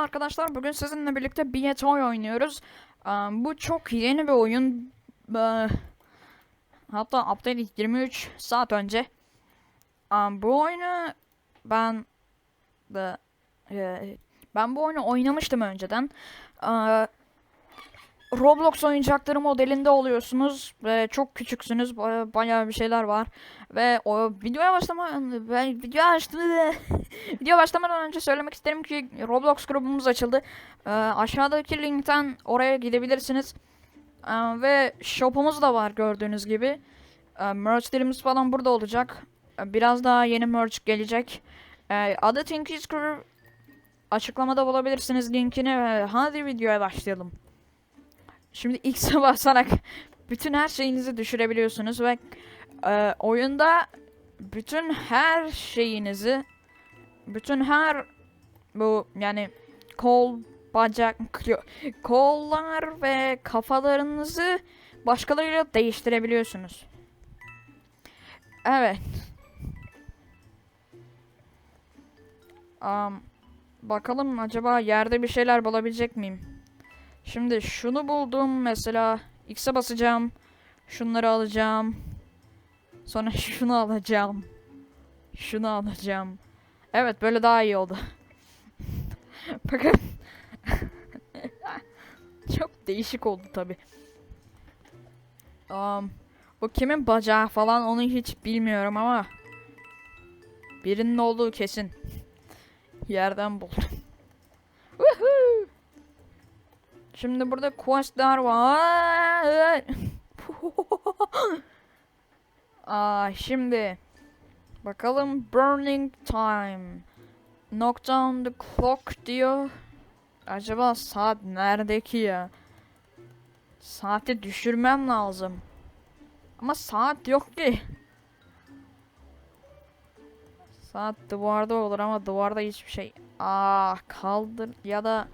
arkadaşlar. Bugün sizinle birlikte Bietoy oynuyoruz. Ee, Bu çok yeni bir oyun. Ee, Hatta update 23 saat önce. Ee, Bu oyunu ben e, ben bu oyunu oynamıştım önceden. Roblox oyuncakları modelinde oluyorsunuz ve çok küçüksünüz. Baya- Bayağı bir şeyler var. Ve o videoya başlama ben video açtım Video başlamadan önce söylemek isterim ki Roblox grubumuz açıldı. Ee, aşağıdaki linkten oraya gidebilirsiniz. Ee, ve shop'umuz da var gördüğünüz gibi. Ee, merchlerimiz falan burada olacak. Ee, biraz daha yeni merch gelecek. Ee, adı Tinky's Crew açıklamada bulabilirsiniz linkini. Ee, hadi videoya başlayalım. Şimdi X'e basarak bütün her şeyinizi düşürebiliyorsunuz ve e, oyunda bütün her şeyinizi bütün her bu yani kol, bacak, kollar ve kafalarınızı başkalarıyla değiştirebiliyorsunuz. Evet. Am, bakalım acaba yerde bir şeyler bulabilecek miyim? Şimdi şunu buldum mesela X'e basacağım. Şunları alacağım. Sonra şunu alacağım. Şunu alacağım. Evet böyle daha iyi oldu. Bakın. Çok değişik oldu tabi. Um, bu kimin bacağı falan onu hiç bilmiyorum ama birinin olduğu kesin. Yerden buldum. Woohoo! Şimdi burada questler var. Aa, şimdi bakalım burning time. Knock down the clock diyor. Acaba saat nerede ki ya? Saati düşürmem lazım. Ama saat yok ki. Saat duvarda olur ama duvarda hiçbir şey. Aa kaldır ya da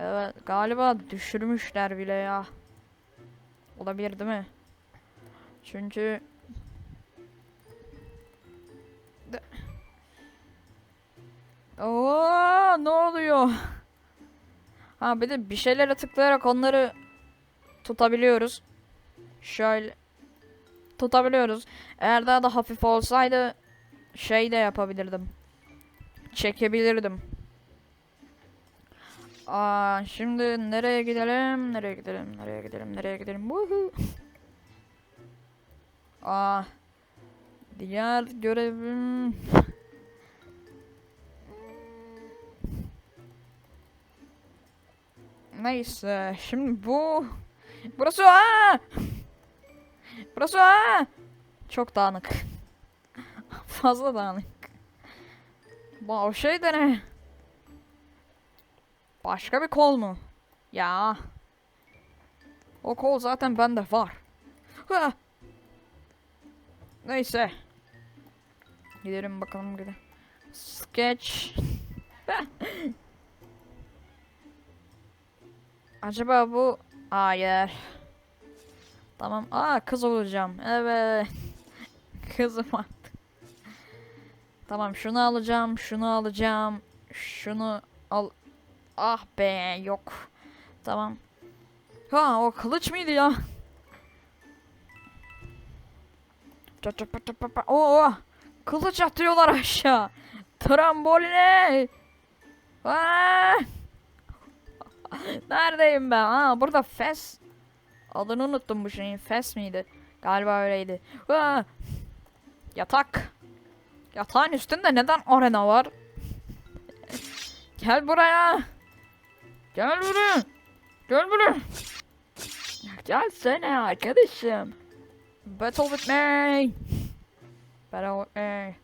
evet galiba düşürmüşler bile ya. Olabilir değil mi? Çünkü Oo, ne oluyor? Ha bir de bir şeylere tıklayarak onları tutabiliyoruz. Şöyle tutabiliyoruz. Eğer daha da hafif olsaydı şey de yapabilirdim. Çekebilirdim. Aa, şimdi nereye gidelim? Nereye gidelim? Nereye gidelim? Nereye gidelim? Woohoo. Aa, diğer görevim Neyse şimdi bu burası aa! Burası aa! Çok dağınık. Fazla dağınık. Bu şey de ne? Başka bir kol mu? Ya. O kol zaten bende var. Ha! Neyse. Gidelim bakalım gidelim. Sketch. Acaba bu... Hayır. Tamam. Aa kız olacağım. Evet. Kızım artık. Tamam şunu alacağım. Şunu alacağım. Şunu al. Ah be yok. Tamam. Ha o kılıç mıydı ya? Oo, kılıç atıyorlar aşağı. Tramboline. Aa! Neredeyim ben? Ha burada Fes. Adını unuttum bu şeyin. Fes miydi? Galiba öyleydi. Aa! Yatak. Yatağın üstünde neden arena var? Gel buraya. Gel buraya. Gel buraya. Gelsene arkadaşım. Battle with me. Battle with me.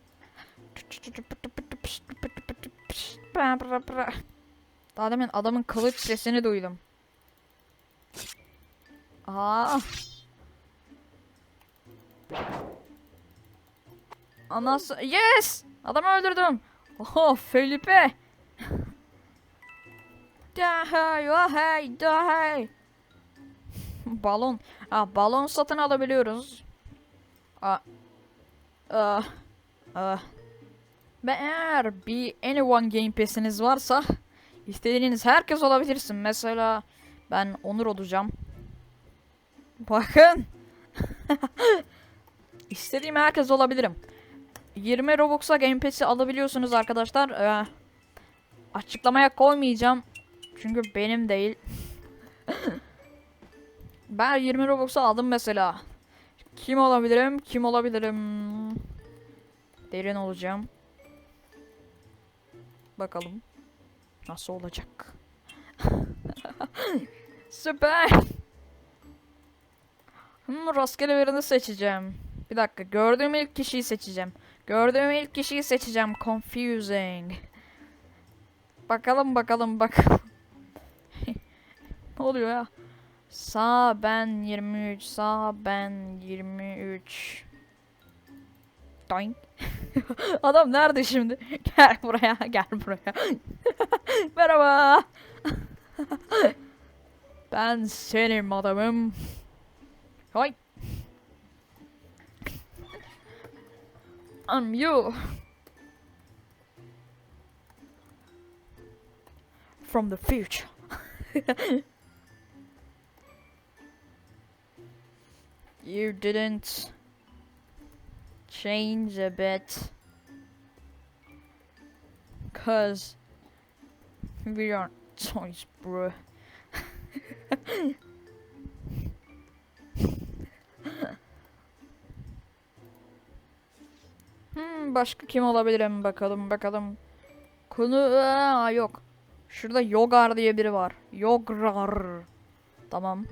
Daha demin adamın kılıç sesini duydum. Aa. Anası yes! Adamı öldürdüm. Oho Felipe. Dahay, dahay, dahay. balon. Ah, balon satın alabiliyoruz. Ah. Ah. Ah. Ve eğer bir Anyone Game Pass'iniz varsa İstediğiniz herkes olabilirsin. Mesela ben Onur olacağım. Bakın. İstediğim herkes olabilirim. 20 Robux'a Game Pass'i alabiliyorsunuz arkadaşlar. Ee, açıklamaya koymayacağım. Çünkü benim değil. ben 20 Robux'a aldım mesela. Kim olabilirim? Kim olabilirim? Derin olacağım. Bakalım. Nasıl olacak? Süper. Hmm, rastgele birini seçeceğim. Bir dakika. Gördüğüm ilk kişiyi seçeceğim. Gördüğüm ilk kişiyi seçeceğim. Confusing. Bakalım bakalım bakalım. Ne oluyor ya? Sağ ben 23. Sağ ben 23. Doink. Adam nerede şimdi? Gel buraya, gel buraya. Merhaba. ben senin adamım. Hay. I'm you. From the future. You didn't change a bit. Cause we aren't toys, bro. hmm, başka kim olabilirim bakalım bakalım. Konu Aa, yok. Şurada Yogar diye biri var. Yograr. Tamam.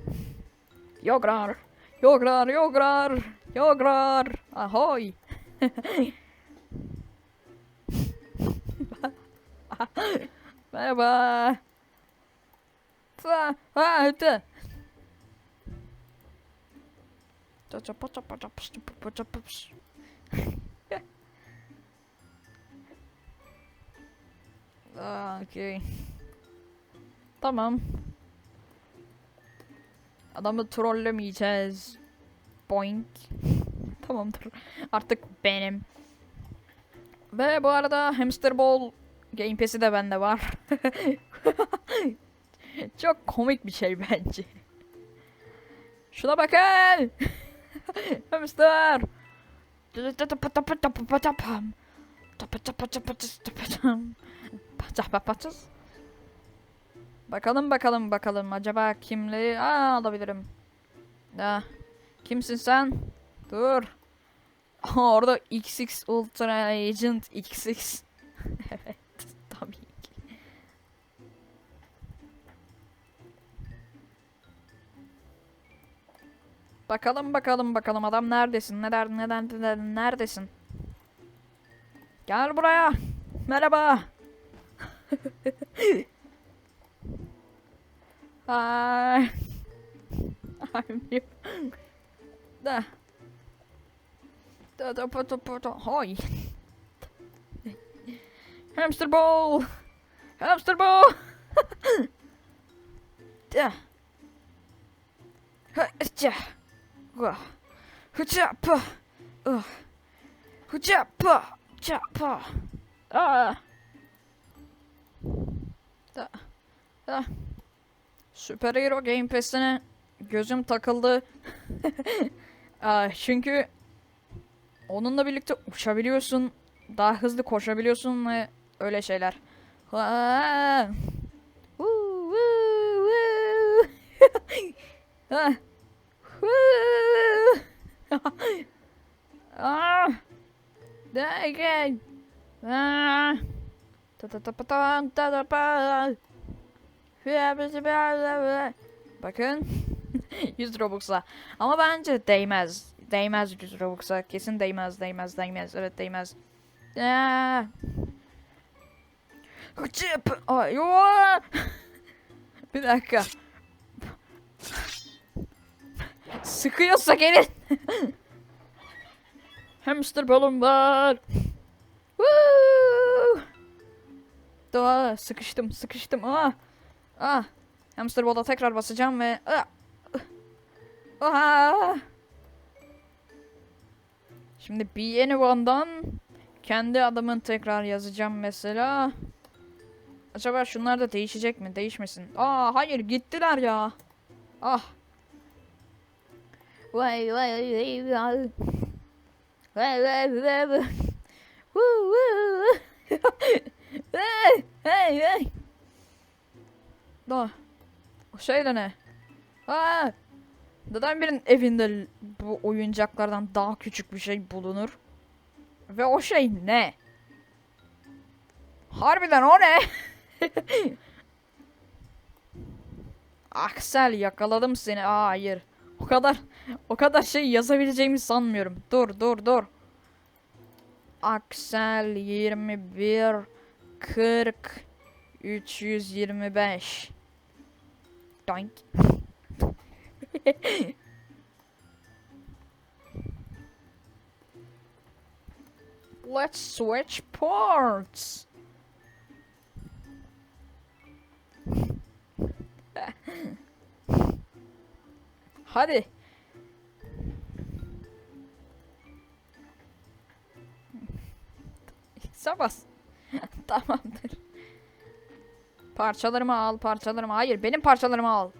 Yograr. Yograr, Yograr. Yograr. Ahoy. Merhaba. Ta, ha, öte. Aa, okey. Tamam. Adamı trollemeyeceğiz. Boink. Tamamdır. Artık benim. Ve bu arada Hamster Ball Game Pass'i de bende var. Çok komik bir şey bence. Şuna bakın. Hamster. Bakalım bakalım bakalım acaba kimleri Aa, alabilirim. Ya, kimsin sen? Dur. Orada XX Ultra Agent XX. evet tabii ki. Bakalım bakalım bakalım adam neredesin? Neden neden neden neredesin? Gel buraya. Merhaba. Hi. I'm you. Da. Da da pa da da. Hoy. Hamster ball. Hamster ball. da. Ha, cha. Wah. Hucha pa. Uh. Hucha pa. Cha pa. Ah. Da. Da. Süper Hero Game Pass'ine gözüm takıldı. Aa, çünkü onunla birlikte uçabiliyorsun, daha hızlı koşabiliyorsun ve öyle şeyler. Ah. Again. Ah. Ta ta ta ta ta ta ta. Bakın. 100 Robux'a. Ama bence değmez. Değmez 100 Robux'a. Kesin değmez, değmez, değmez. Evet değmez. Ay, yo. Bir dakika. Sıkıyorsa gelin. Hamster balon var. Woo! Daha sıkıştım, sıkıştım. Aa. Ah. Hamster ball'a tekrar basacağım ve ah. Ah. Şimdi bir yeni one'dan kendi adımın tekrar yazacağım mesela. Acaba şunlar da değişecek mi? Değişmesin. Aa hayır gittiler ya. Ah. Vay vay vay vay. Vay vay vay vay. Hey hey. Da. O şey de ne? Aa. Neden birinin evinde bu oyuncaklardan daha küçük bir şey bulunur? Ve o şey ne? Harbiden o ne? Aksel yakaladım seni. Aa, hayır. O kadar o kadar şey yazabileceğimi sanmıyorum. Dur dur dur. Aksel 21 40 325 Doink. Let's switch ports. Hadi. Bas. Tamamdır. Parçalarımı al, parçalarımı. Hayır, benim parçalarımı al.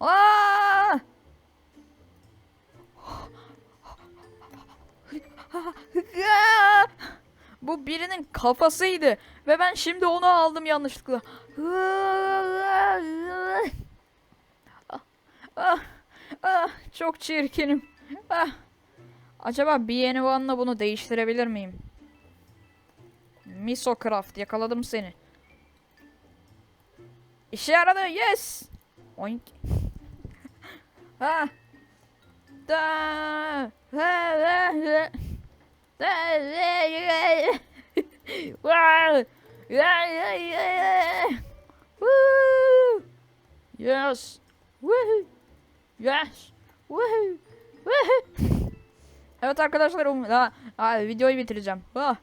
Aa! Bu birinin kafasıydı ve ben şimdi onu aldım yanlışlıkla. Ah, ah, çok çirkinim. Ah. Acaba BN1'la bunu değiştirebilir miyim? Misocraft yakaladım seni. İşe yaradı yes. Oink. ha. Da. Ha. Da. Yes. Woohoo. Yes. Woohoo. Woohoo. Evet arkadaşlar um ha, ha, videoyu bitireceğim. Ha.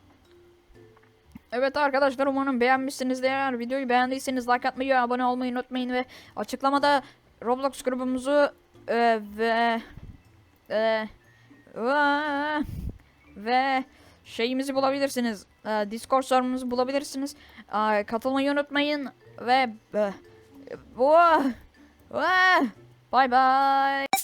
Evet arkadaşlar umarım beğenmişsinizdir. Eğer videoyu beğendiyseniz like atmayı, abone olmayı unutmayın ve açıklamada Roblox grubumuzu e, ve e, ve- şeyimizi bulabilirsiniz. E, Discord serverımızı bulabilirsiniz. E, katılmayı unutmayın ve e, bu Bye bye.